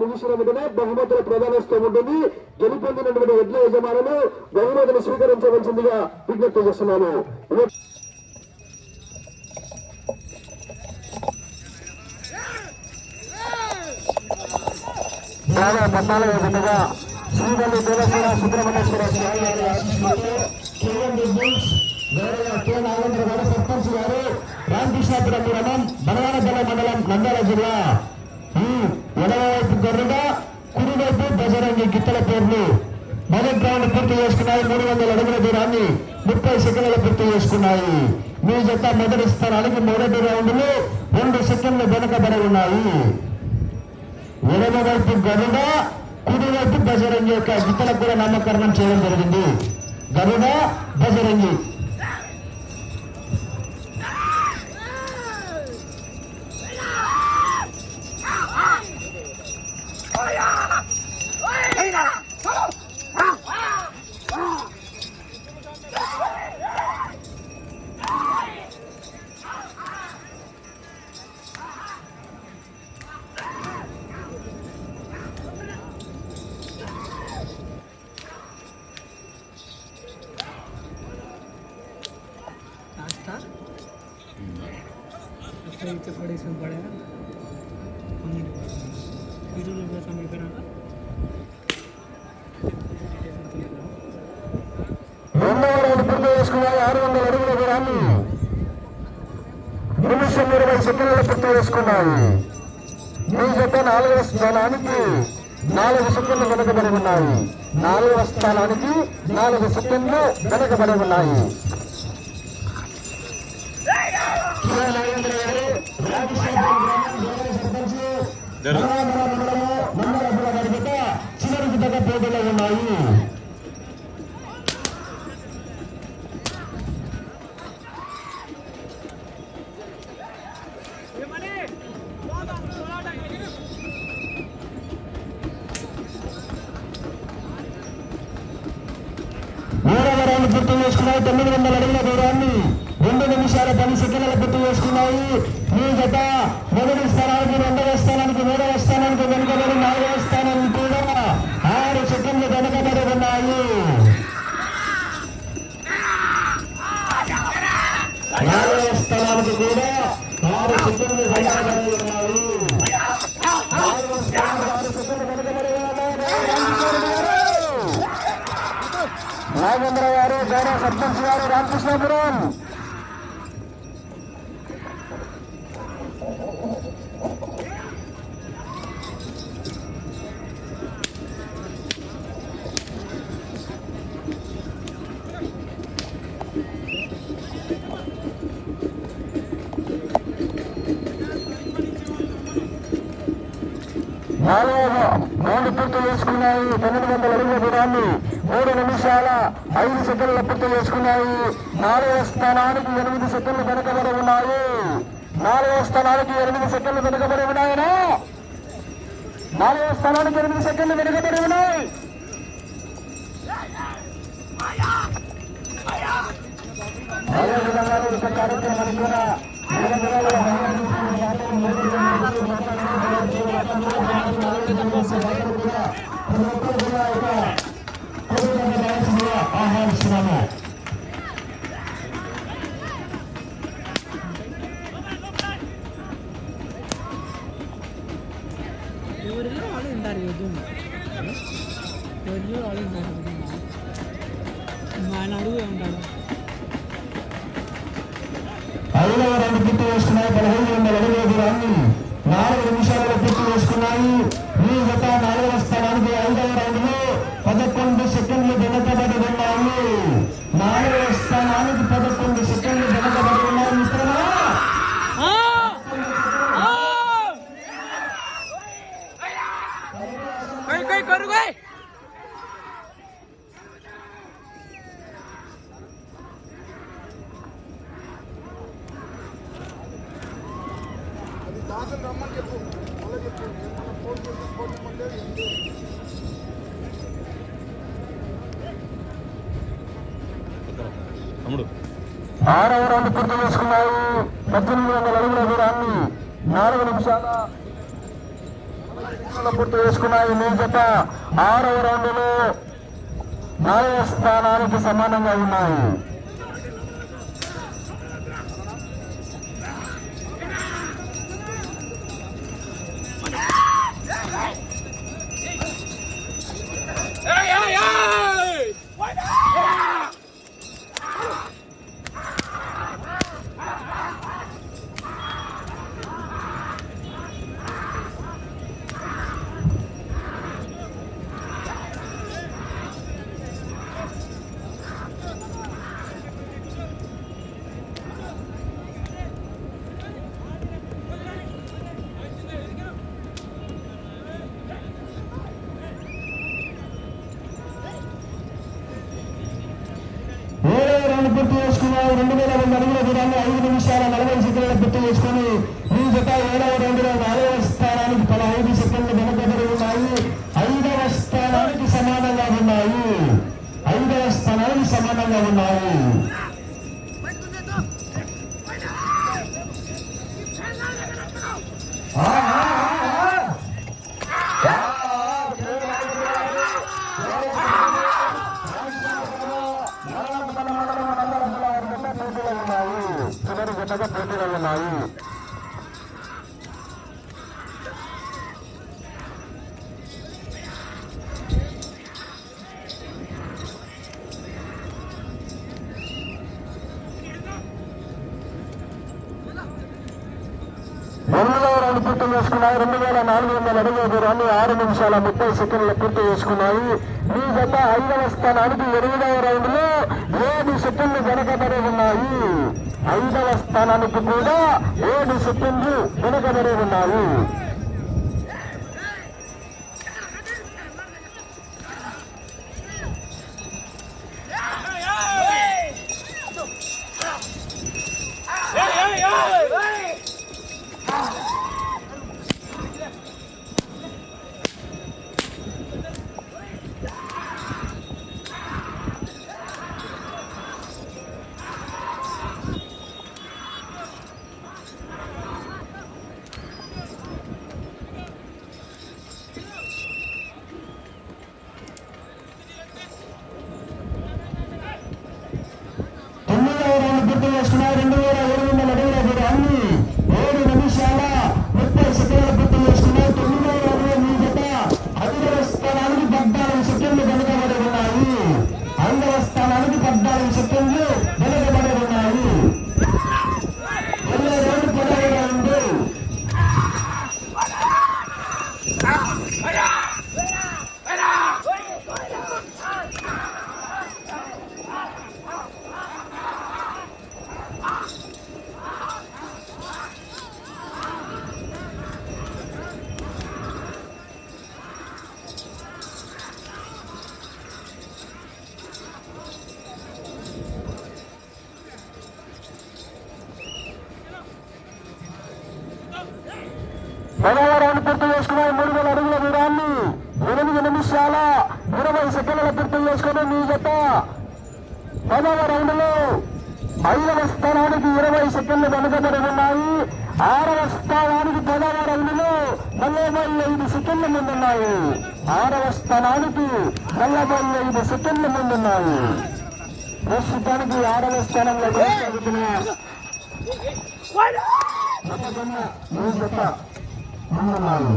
ముగిసిన వెంటనే బహుమతుల ప్రధానోత్సవం ఉంటుంది. గెలుపొందినటువంటి ఎడ్ల యజమానులు బహుమతులు స్వీకరించవలసిందిగా విజ్ఞప్తి చేస్తున్నాను. బాగా పద్నాలుగు విధంగా శ్రీవల్లి దేవసేన సుబ్రహ్మణ్యేశ్వర స్వామి వారి గౌరవ కె. నాగేంద్ర గారు సర్పంచ్ గారు రామకృష్ణాపురం గ్రామం బనగానపల్లి మండలం నంద్యాల జిల్లా. ఈ ఎడమవైపు కుడివైపు బజరంగి గిత్తల పేర్లు. మొదటి రౌండ్ పూర్తి చేసుకున్నాయి. మూడు వందల అడుగుల దూరాన్ని ముప్పై సెకండ్లు పూర్తి చేసుకున్నాయి. మీ జత మొదటి స్థానానికి మొదటి రౌండ్లు రెండు సెకండ్లు వెనుకబడి ఉన్నాయి. ఎడమవైపు గరుడ కుడివైపు బజరంగి యొక్క గిత్తలకు కూడా నామకరణం చేయడం జరిగింది. గరుడ బజరంగి. వీడియోలు కోసం అయిపోయినాక ఆరు వందల అడుగుల దూరాన్ని నిమిషం ఇరవై సెకండ్లు పూర్తి చేసుకున్నాయి మీ జత నాలుగవ స్థానానికి నాలుగు సెకండ్లు వెనకబడి ఉన్నాయి నాలుగవ స్థానానికి నాలుగు సెకండ్లు వెనకబడి ఉన్నాయి కె. చేసుకున్నాయి మీ జత మొదటి స్థానానికి రెండవ స్థానానికి మూడవ స్థానానికి వెనుకబడి నాలుగవ స్థానానికి కూడా ఆరు సెకండ్లు వెనుకబడి ఉన్నాయి. నాలుగవ స్థానానికి కూడా ఆరు సెకండ్లు వెనుకబడి ఉన్నాయి. నాగేంద్ర గారు గౌరవ సర్పంచ్ గారు రామకృష్ణాపురం. మూడు పూర్తి చేసుకున్నాయి. పన్నెండు వందల అడుగుల దూరాన్ని మూడు నిమిషాల ఐదు సెకండ్లు పూర్తి చేసుకున్నాయి. నాలుగవ స్థానానికి ఎనిమిది సెకండ్లు వెనుకబడి ఉన్నాయి. నాలుగవ స్థానానికి ఎనిమిది సెకండ్లు వెనుకబడి ఉన్నాయనా నాలుగవ స్థానానికి ఎనిమిది సెకండ్లు వెనుకబడి ఉన్నాయి. అదేవిధంగా ఒక కార్యక్రమానికి కూడా ఆహ్వానిస్తున్నాము ఎవరిలో వాళ్ళు ఉంటారు యుద్ధం ఎవరిలో వాళ్ళు ఉంటారు మా ఆయన అడుగు ఉంటాడు ఐదవ రెండు పూర్తి చేసుకున్నాయి పదహైదు తమ్ముడు. ఆరవ రౌండ్ పూర్తి చేసుకున్నారు పద్దెనిమిది వందల అడుగుల దూరాన్ని నాలుగు నిమిషాల పూర్తి చేసుకున్నాయి మీ జత. ఆరవ రౌండ్లో నాలుగవ స్థానానికి సమానంగా ఉన్నాయి. పూర్తి చేసుకున్నారు రెండు వేల రెండు అడుగుల దూరాన్ని ఐదు నిమిషాల నలభై సెకండ్ల పూర్తి చేసుకుని ఈ జత ఏడవ రౌండ్లో నాలుగవ స్థానానికి పదహైదు సెకండ్లు వెనకబడి ఉన్నాయి. ఐదవ స్థానానికి సమానంగా ఉన్నాయి. ఐదవ స్థానానికి సమానంగా ఉన్నాయి. చేసుకున్నాయి రెండు వేల నాలుగు వందల అడుగుల దూరాన్ని ఆరు నిమిషాల ముప్పై సెకండ్లు పూర్తి చేసుకున్నాయి. మీ జత ఐదవ స్థానానికి ఎనిమిదవ రౌండ్లో ఏడు సెకండ్లు వెనకబడి ఉన్నాయి. ఐదవ స్థానానికి కూడా ఏడు సెకండ్లు వెనకబడి ఉన్నాయి. చేసుకుని మీ జత పదవ రౌండ్లో ఐదవ స్థానానికి ఇరవై సెకండ్లు వెనుకబడి ఉన్నాయి. ఆరవ స్థానానికి పదవ రౌండ్లో నలభై ఐదు సెకండ్ల ముందున్నాయి. ఆరవ స్థానానికి నలభై ఐదు సెకండ్ల ముందున్నాయి. ప్రస్తుతానికి ఆరవ స్థానంలో కొనసాగుతున్న ముందున్నాయి.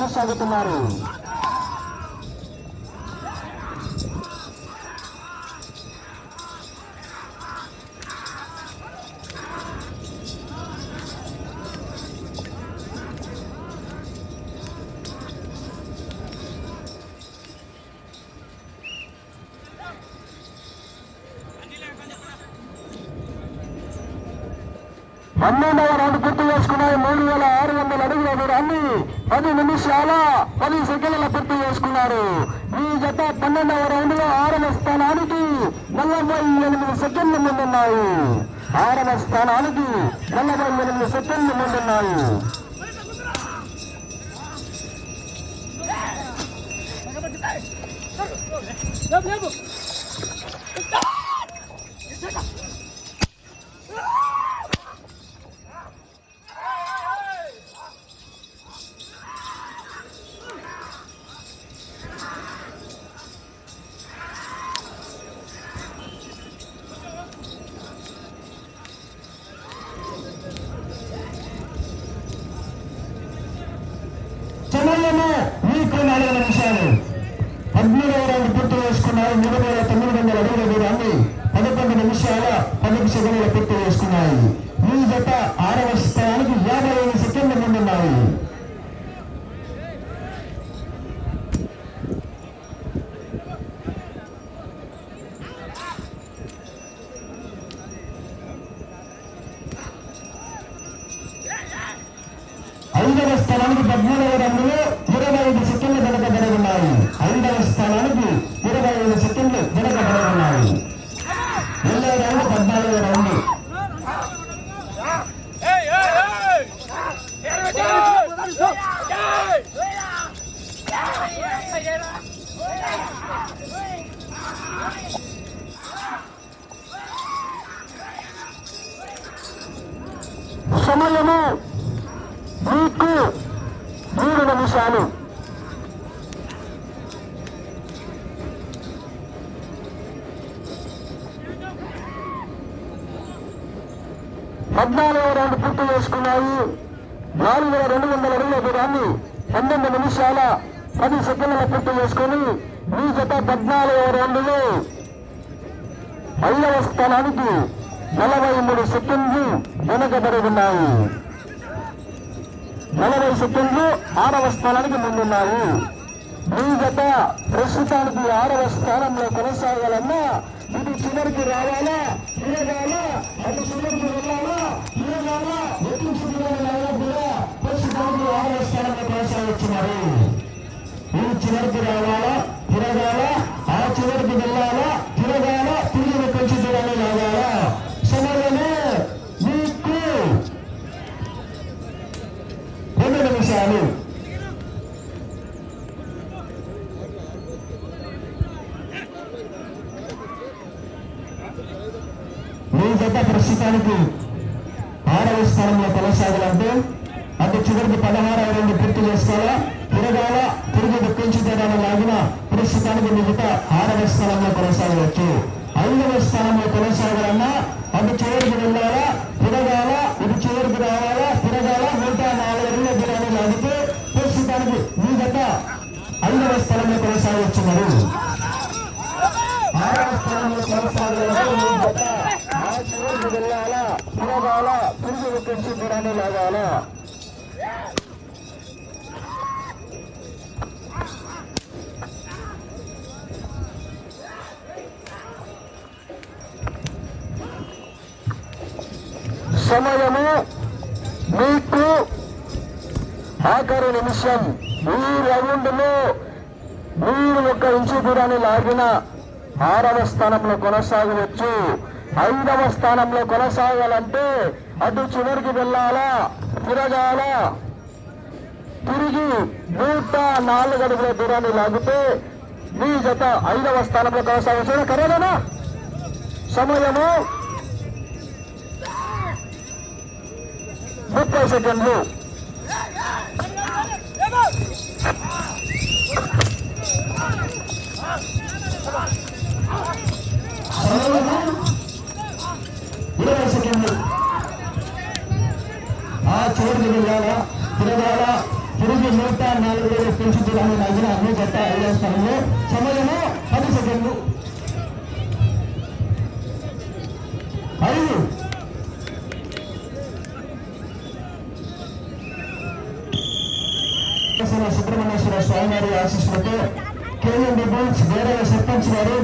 కొనసాగుతున్నారు పన్నెండవ రౌండ్ పూర్తి చేసుకున్నాయి. మూడు వేల ఆరు అడుగుల దూరాన్ని పది నిమిషాల పది సెకండ్ల పూర్తి చేసుకున్నారు ఈ జత పన్నెండవ రౌండ్లో ఆరవ స్థానానికి నలభై ఎనిమిది సెకండ్లు ముందున్నాయి ఆరవ స్థానానికి నలభై ఎనిమిది సెకండ్లు ముందున్నాయి సమయము మూడు వేల తొమ్మిది వందల అడుగుల దూరాన్ని పదకొండు నిమిషాల పదకొండు సెకండ్ల పూర్తి చేసుకున్నాయి. మీ జత ఆరవ మూడు నిమిషాలు పద్నాలుగో రౌండ్ పూర్తి చేసుకున్నాయి. నాలుగు వేల రెండు వందల అడుగుల దూరాన్ని పన్నెండు నిమిషాల పది సెకండ్ల పూర్తి చేసుకుని మీ జత పద్నాలుగవ రౌండ్లు ఐదవ స్థానానికి నలభై మూడు సెకండ్లు వెనకబడి ఉన్నాయి. నలభై సెకండ్లు ఆరవ స్థానానికి ముందున్నాయి మీ గత ప్రస్తుతానికి ఆరవ స్థానంలో కొనసాగాలన్నా ఇది చివరికి రావాలా? తిరగాలా? అటు చివరికి వెళ్ళాలా? తిరగాలా? ఎటు చివరి కూడా ప్రస్తుతానికి ఆరవ స్థానంలో కొనసాగుతున్నారు ఇది చివరికి రావాలా? తిరగాలా? ఆ చివరికి వెళ్ళాలా? తిరగాల? నిమిషాలు మీ జత ప్రస్తుతానికి ఆరవ స్థానంలో కొనసాగాలంటే అటు చివరికి పదహారు రెండు పూర్తి చేసుకోవాలా? తిరగాల? తిరిగి దక్కించుకోవడానికి లాగిన ప్రస్తుతానికి మిగతా ఆరవ స్థానంలో కొనసాగవచ్చు. ఐదవ స్థానంలో కొనసాగాలన్నా దక్కించుకోవడానికి లాగాల సమయము మీకు ఆఖరి నిమిషం. ఈ రౌండ్లో మీరు ఒక ఇంచు దూరాన్ని లాగిన ఆరవ స్థానంలో కొనసాగవచ్చు. ఐదవ స్థానంలో కొనసాగాలంటే అటు చివరికి వెళ్ళాలా? తిరగాల? తిరిగి నూట నాలుగు అడుగుల దూరాన్ని లాగితే మీ జత ఐదవ స్థానంలో కొనసాగించడం కరేనా సమయము ముప్పై సెకండ్లు. ఇరవై సెకండ్ ఆ చివరికి వెళ్ళాలా తిరగాలా తిరిగి నూట నాలుగు వేలు పెంచుతున్నాను నగిన అన్ని జట్ట ఐదో సమయము పది సెకండ్లు ఐదు సుబ్రహ్మణ్యేశ్వర స్వామివారి ఆశీస్సులతో కేఎండి బోల్స్ వేరే సర్పంచ్ గారు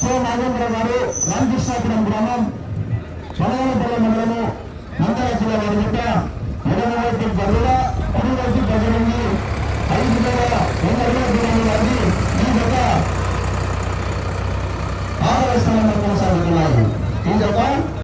కె నాగేంద్ర గారు రామకృష్ణాపురం గ్రామం మలయాళపల్లి మండలము నందరాజు వారి ఉన్నటువంటి ప్రజల ఉన్నటువంటి ప్రజల నుండి కొనసాగుతున్నారు ఈ యొక్క